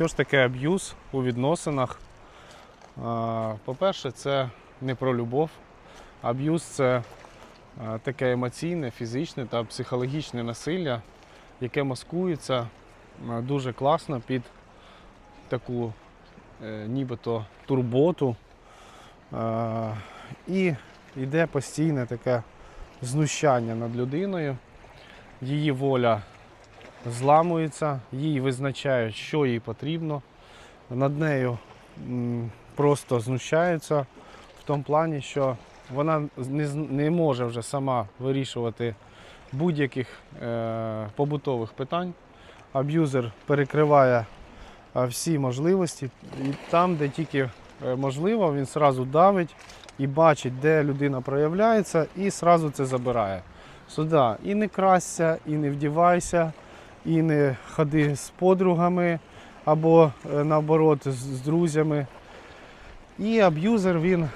Що ж таке аб'юз у відносинах? По-перше, це не про любов. Аб'юз це таке емоційне, фізичне та психологічне насилля, яке маскується дуже класно під таку е, нібито турботу. І йде постійне таке знущання над людиною. Її воля зламується, їй визначають, що їй потрібно. Над нею просто знущаються в тому плані, що вона не, може вже сама вирішувати будь-яких е, побутових питань. Аб'юзер перекриває е, всі можливості, і там, де тільки е, можливо, він одразу давить і бачить, де людина проявляється, і одразу це забирає. Сюди і не красься, і не вдівайся, і не ходи з подругами або е, наоборот з, друзями. І аб'юзер він е,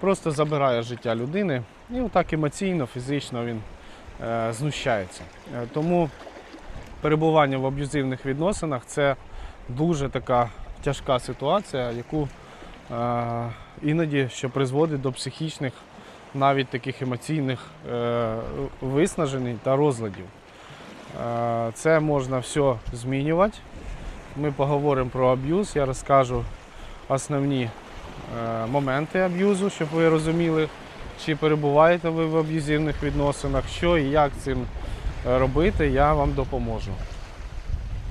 просто забирає життя людини і отак емоційно, фізично він е, знущається. Тому перебування в аб'юзивних відносинах це дуже така тяжка ситуація, яку іноді що призводить до психічних, навіть таких емоційних виснажень та розладів. Е, Це можна все змінювати. Ми поговоримо про аб'юз, я розкажу основні е, моменти аб'юзу, щоб ви розуміли, чи перебуваєте ви в аб'юзивних відносинах, що і як цим е, робити, я вам допоможу.